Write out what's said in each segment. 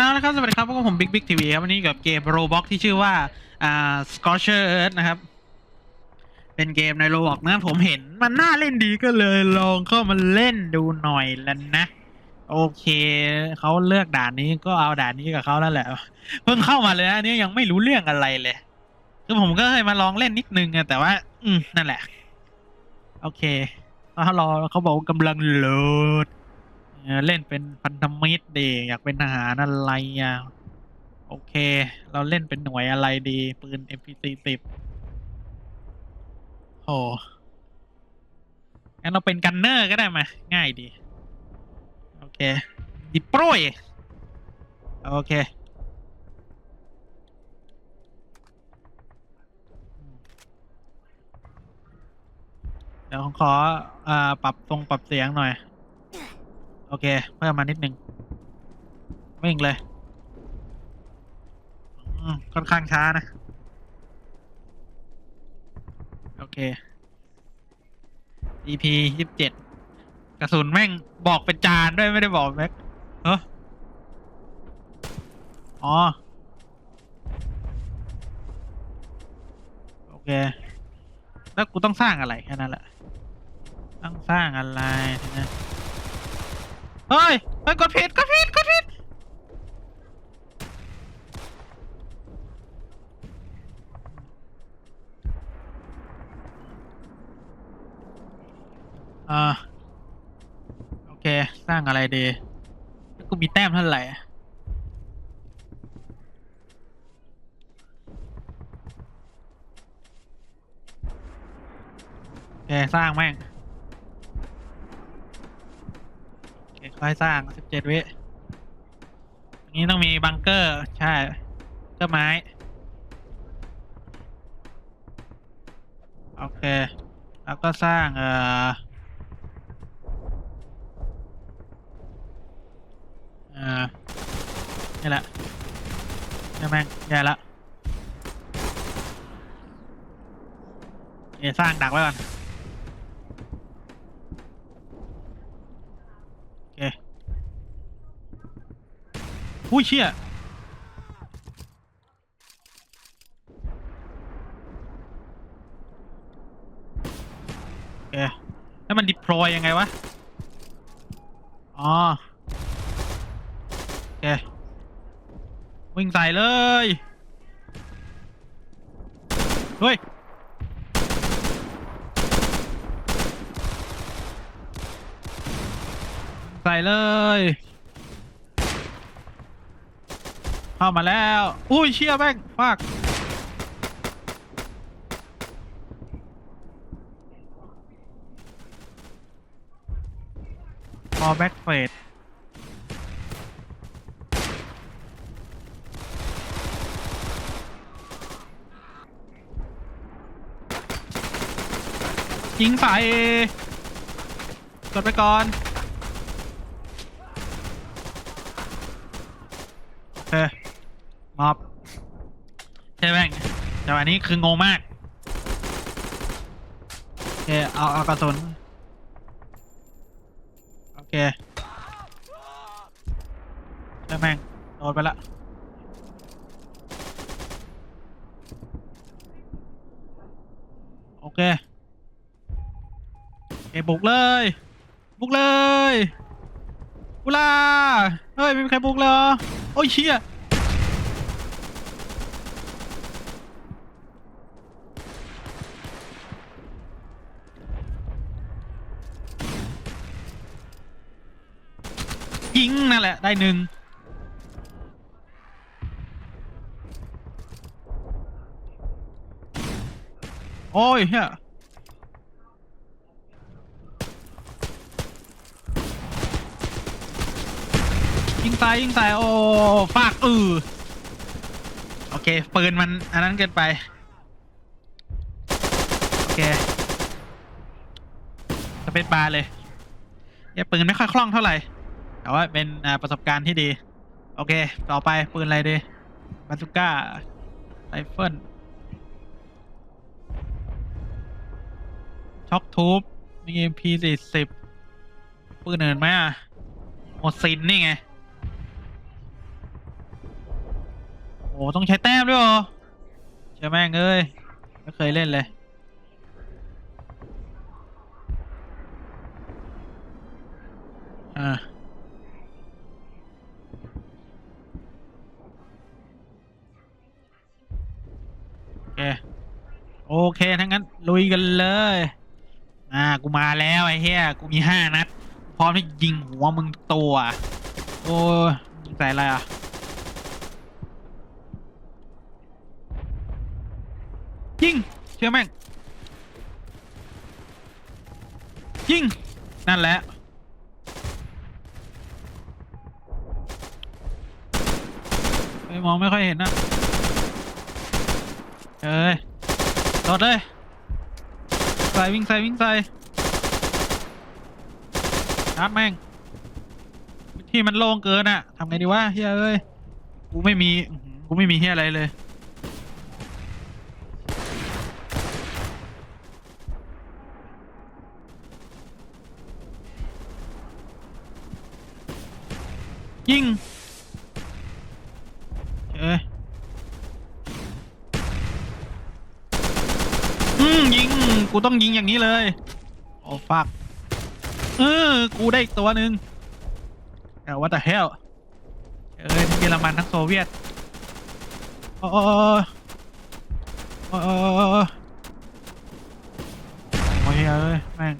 เอาละครับสวัสดีครับพวกผมบิ๊กบิ๊กทีวีครับวันนี้กับเกมโรบ็อกที่ชื่อว่าอ่า Scorcher Earth นะครับ เป็นเกมในโรบ็อกนะผมเห็นมันน่าเล่นดีก็เลยลองเข้ามาเล่นดูหน่อยแล้วนะ โอเคเขาเลือกด่านนี้ก็เอาด่านนี้กับเขาแล้วแหละ เพิ่งเข้ามาเลยนะอันนี้ยังไม่รู้เรื่องอะไรเลยคือผมก็เคยมาลองเล่นนิดนึงอะแต่ว่า อืมนั่นแหละ โอเคเขารอเขาบอกกำลังโหลด เออเล่นเป็นพันธมิตรดีอยากเป็นทหารอะไรอะโอเค เราเล่นเป็นหน่วยอะไรดี ปืน MP40 โอ้งั้นเราเป็นกันเนอร์ก็ได้มาง่ายดี โอเคดิโปรยโอเคเดี๋ยวขออปรับทรงปรับเสียงหน่อย โอเค เพิ่มมานิดหนึ่งวิ่งเลยค่อนข้างช้านะ โอเค EP ยี่สิบเจ็ดกระสุนแม่งบอกเป็นจานด้วยไม่ได้บอกแม็กเอออ๋อ โอเค แล้วกูต้องสร้างอะไรแค่นั้นแหละ ต้องสร้างอะไรนะ เฮ้ยเฮ้ยกดผิดกดผิดกดผิดอ่าโอเค สร้างอะไรดีกูมีแต้มเท่าไหร่โอเค สร้างแม่ง โอเคค่อยสร้างสิบเจ็ดวิอันนี้ต้องมีบังเกอร์ ใช่ก็ไม้ โอเค แล้วก็สร้างเอ่อเอ่อนี่แหละนี่แม่งแย่ละเอสร้างดักไว้ก่อน โอเค อุ้ยเชี่ยโอเคแล้วมันดิพลอยยังไงวะ อ๋อโอเควิ่งใส่เลย เฮ้ยใส่เลย เข้ามาแล้ว อุ้ยเชี่ยแม่งฟากพอแบ็กเฟดยิงใส่กดไปก่อนโอเค มอบใช่แม่งแต่วันนี้คืองงมากโอเคเอาเอากระสุนโอเคใช่แม่งโดนไปละโอเคโอเคบุกเลย บุกเลยบุลาเฮ้ยไม่มีใครบุกเลยเหรอโอ้ยเชี่ย ยิงนั่นแหละ ได้หนึ่งโอ้ยเฮียยิงตายยิงตาย โอ้ฟากเออโอเคปืนมันอันนั้นเกินไป โอเคสเปซบาร์เลยเนี่ยปืนไม่ค่อยคล่องเท่าไหร่ แต่ว่าเป็นประสบการณ์ที่ดี โอเค ต่อไปปืนอะไรดีบาซูก้าไรเฟิลช็อคทูบมี MP สี่สิบปืนอื่นไหมอะโมซินนี่ไง โอ้ต้องใช้แต้มด้วยเหรอเชื่อแม่งเอ้ยไม่เคยเล่นเลยอ่า โอเคทั้างนั้นลุยกันเลย อ่า กูมาแล้วไอ้เหี้ย กูมีห้านัด พร้อมที่ยิงหัวมึงตัว โอ้ยิงใส่อะไรอะ ยิง เชื่อแม่ง ยิง นั่นแหละไม่มองไม่ค่อยเห็นนะเอ้ย โดดเลยใส่วิ่งใส่วิ่งใส่นับแม่ง ที่มันโล่งเกินอะทำไงดีวะเฮียเอ้ย กูไม่มี กูไม่มีเฮียอะไรเลยงเอ้ยอืมยิง กู ต้องยิงอย่างนี้เลย โอ้ฟักเออกูได้อีกตัวหนึ่งแต่ว่าแต่เฮลเอ้ยทั้งเยอรมันทั้งโซเวียตโอ้โอ้โอ้โอ้โอ้ยเอ้ยแม่ง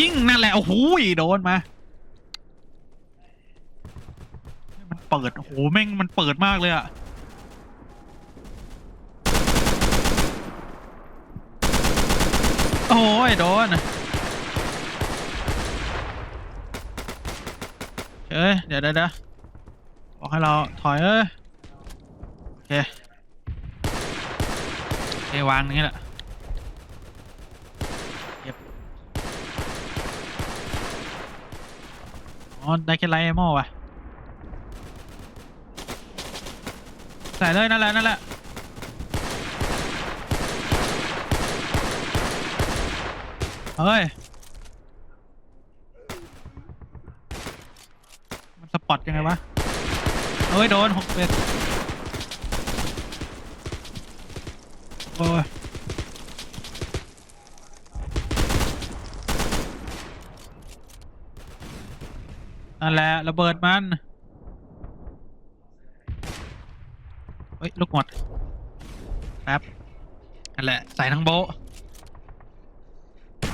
ยิงนั่นแหละโอ้โหโดนมามันเปิดโอ้โหแม่งมันเปิดมากเลยอะ โอ้ยโดนเอ้ยเดี๋ยวเดี๋ยวเดี๋ยวบอกให้เราถอยเอ้ยโอเคโอเควางนี้แหละอ๋อได้แค่ไลท์เอโม่วะใส่เลยนั่นแหละนั่นแหละ เฮ้ย มันสปอตยังไงวะ เฮ้ย โดนหกเป็ดโอ้ยนั่นแหละระเบิดมัน เฮ้ย ลูกหมดแป๊บนั่นแหละ ใส่ทั้งโบะ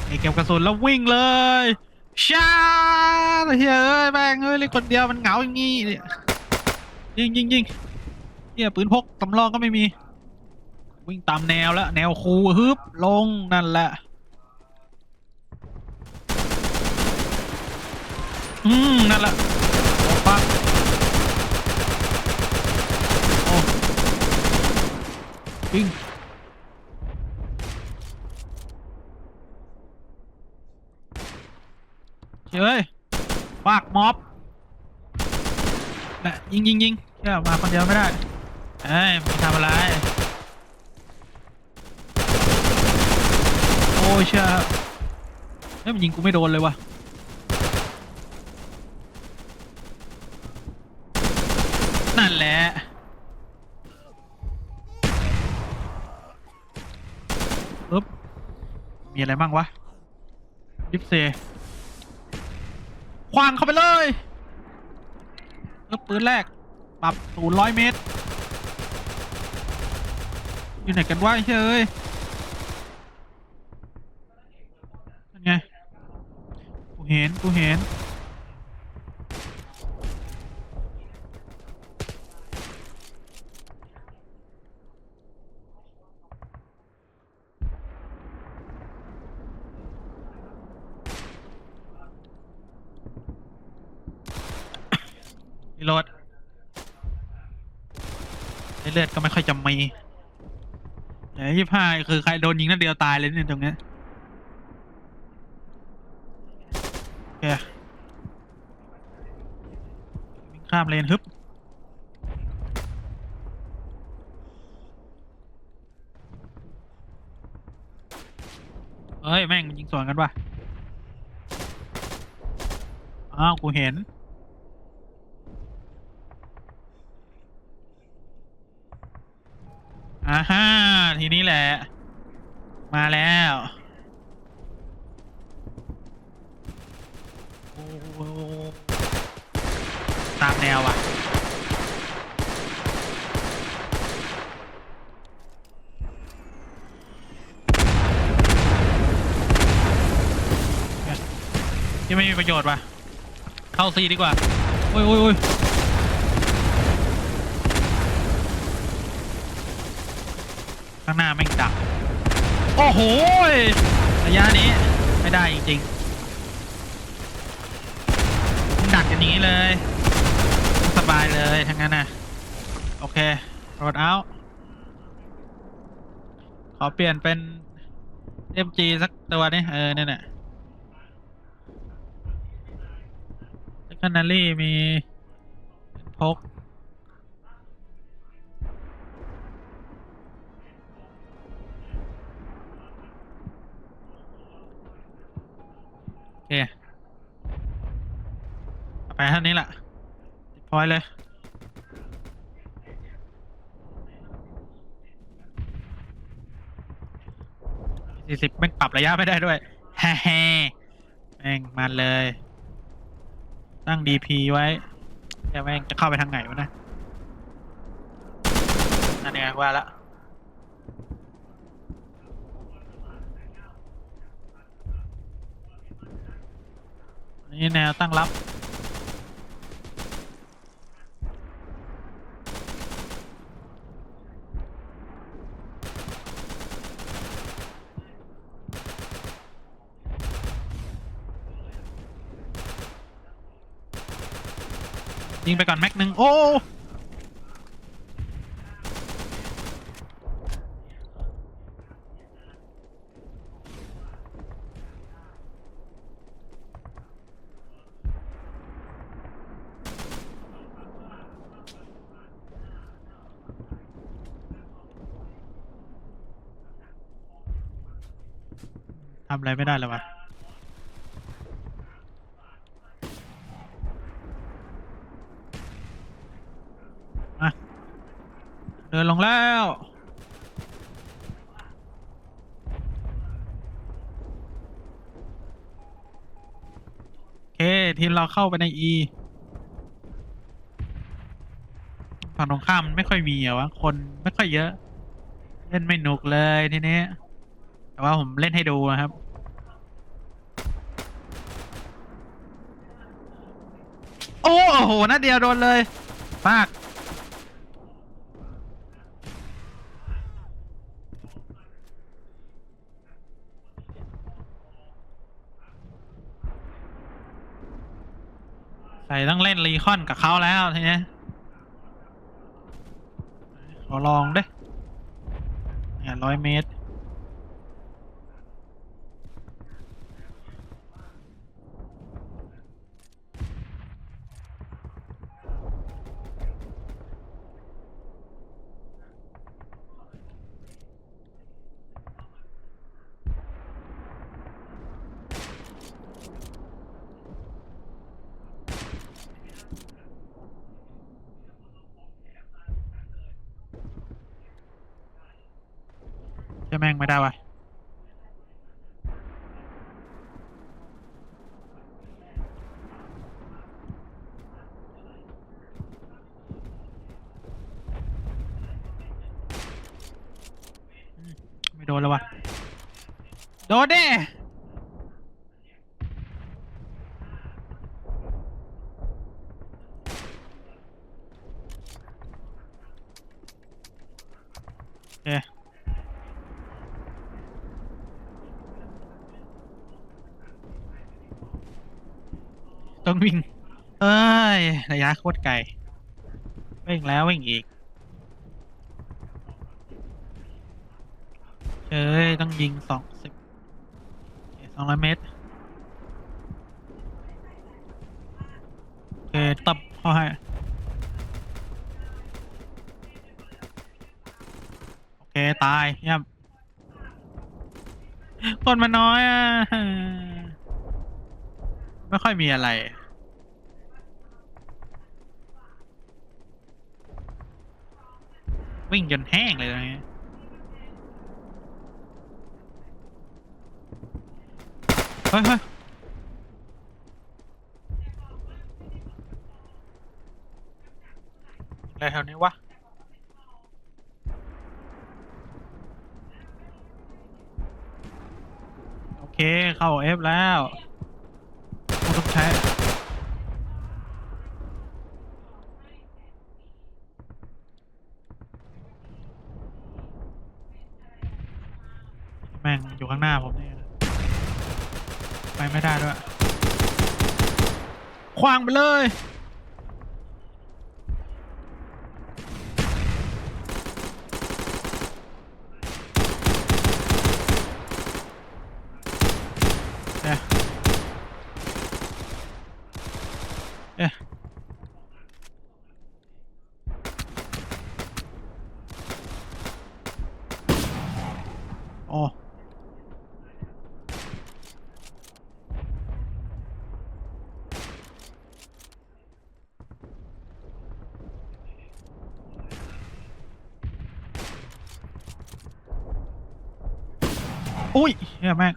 ไอเก็บกระสุนแล้ววิ่งเลยชาเฮ้ยเอ้แม่งเอ้ยเล่นคนเดียวมันเหงาอย่างงี้ยิงยิงยิงเฮียปืนพกสำรองก็ไม่มี วิ่งตามแนวแล้วแนวคูฮึบลงนั่นแหละอืมนั่นแหละโอ้ปักโอ้วิ่ง เฮ้ยปากม็อบนะยิงยิงยิงเชื่อมาคนเดียวไม่ได้เอ้ยไม่ทำอะไร โอ้ยเชื่อเฮ้ยมันยิงกูไม่โดนเลยวะนั่นแหละปึ๊บมีอะไรบ้างวะดิฟเซ ควางเข้าไปเลยลูกปืนแรก ปรับศูนย์ร้อยเมตร อยู่ไหนกันวะเฮ้ยนั่นไง กูเห็น กูเห็น รีโหลด เลือดก็ไม่ค่อยจะมีเดี๋ยวยี่ห้าคือใครโดนยิงนัดเดียวตายเลยเนี่ยตรงเนี้ยโอเคข้ามเลนฮึบเอ้ย แม่งมันยิงสวนกันว่ะอ้าว กูเห็น อ่า ฮ่าทีนี้แหละ มาแล้วตามแนวอะที่ไม่มีประโยชน์ว่ะ เข้าซีดีกว่า โอ้ยโอ้ยโอ้ย ข้างหน้าแม่งดัก โอ้โหระยะนี้ไม่ได้จริงๆดักอย่างนี้เลย สบายเลยทั้งนั้นนะโอเคโรดเอาขอเปลี่ยนเป็น MG สักตัวนี่เออเนี่ยน่ะคนารี่มีพก เท่านี้แหละพอยเลยสี่สิบแม่ปรับระยะไม่ได้ด้วยแฮ่แม่งมันเลย ตั้ง DP ไว้แต่แม่งจะเข้าไปทางไหนวะนะนั่นไงว่าละนี่แนวตั้งรับ ยิงไปก่อนแม็กหนึ่งโอ้ทำอะไรไม่ได้เลยวะ มาเดินลงแล้ว โอเค ทีม เราเข้าไปใน E ฝั่งตรงข้ามมันไม่ค่อยมีอะวะ คนไม่ค่อยเยอะ เล่นไม่หนุกเลยทีนี้ แต่ว่าผมเล่นให้ดูนะครับ โอ้โหนัดเดียวโดนเลยฟาก ต้องเล่นรีคอนกับเขาแล้วทีนี้ขอลองด้เนี่ยร้อยเมตร งไม่ได้วะไม่โดนแล้ววะโดนดิโอเค ต้องวิ่ง เอ้ยระยะโคตรไกลวิ่งแล้ววิ่งอีกเอ้ยต้องยิงสองสิบสองร้อยเมตรโอเคตับเข้าให้โอเค ตายเยี่ยมคนมันน้อยอะ ไม่ค่อยมีอะไร วิ่งจนแห้งเลยนะเงี้ยเฮ้ยเฮ้ยอะไรแถวนี้วะโอเค เข้าเอฟแล้ว ม่งอยู่ข้างหน้าผมนี่ไปไม่ได้ด้วย ควางไปเลย เอ๊ะเอ๊ะโอ้ อุ้ยเฮียแม่ง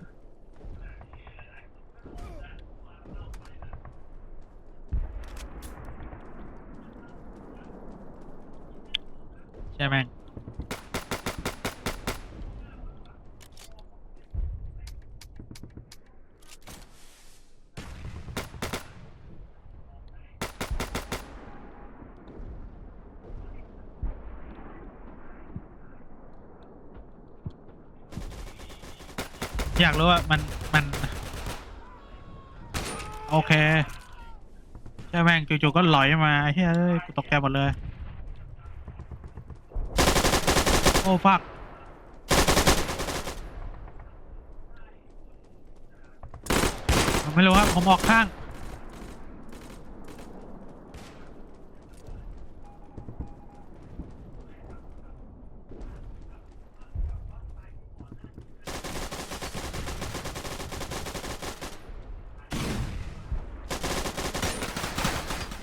อยากรู้ว่ามันมันโอเคใช่แม่งจู่ๆก็ลอยมาไอ้เฮ้ยเอ้ยกูตกใจหมดเลย โอ้ฟักไม่รู้ครับผมออกข้าง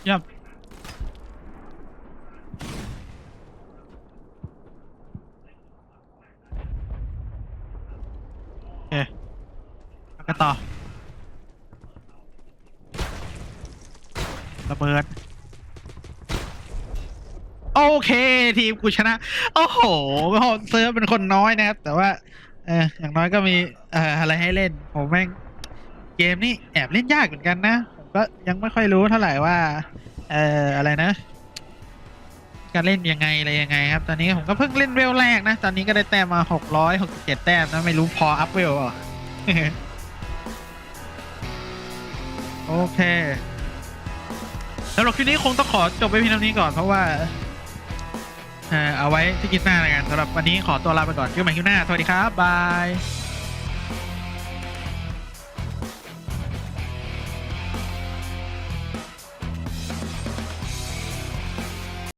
เยี่ยมโอเคแล้วก็ต่อระเบิด โอเค ทีมกูชนะ โอ้โหเซิร์ฟเป็นคนน้อยนะครับ แต่ว่า เอออย่างน้อยก็มีเอ่ออะไรให้เล่น ผมแม่ง เกมนี่แอบเล่นยากเหมือนกันนะ ก็ยังไม่ค่อยรู้เท่าไหร่ว่า เอ่ออะไรนะ การเล่นยังไงอะไรยังไง ครับ ตอนนี้ผมก็เพิ่งเล่นเวลแรกนะ ตอนนี้ก็ได้แต้มมาหกร้อยหกสิบเจ็ดแต้มนะไม่รู้พออัพเวลเปล่าโอเคสำหรับคลิปนี้คงต้องขอจบไปเพียงเท่านี้ก่อนเพราะว่าเอ่อเอาไว้ที่คลิปหน้าแล้วกันสำหรับวันนี้ขอตัวลาไปก่อนเจอกันใหม่คลิปหน้า สวัสดีครับ บาย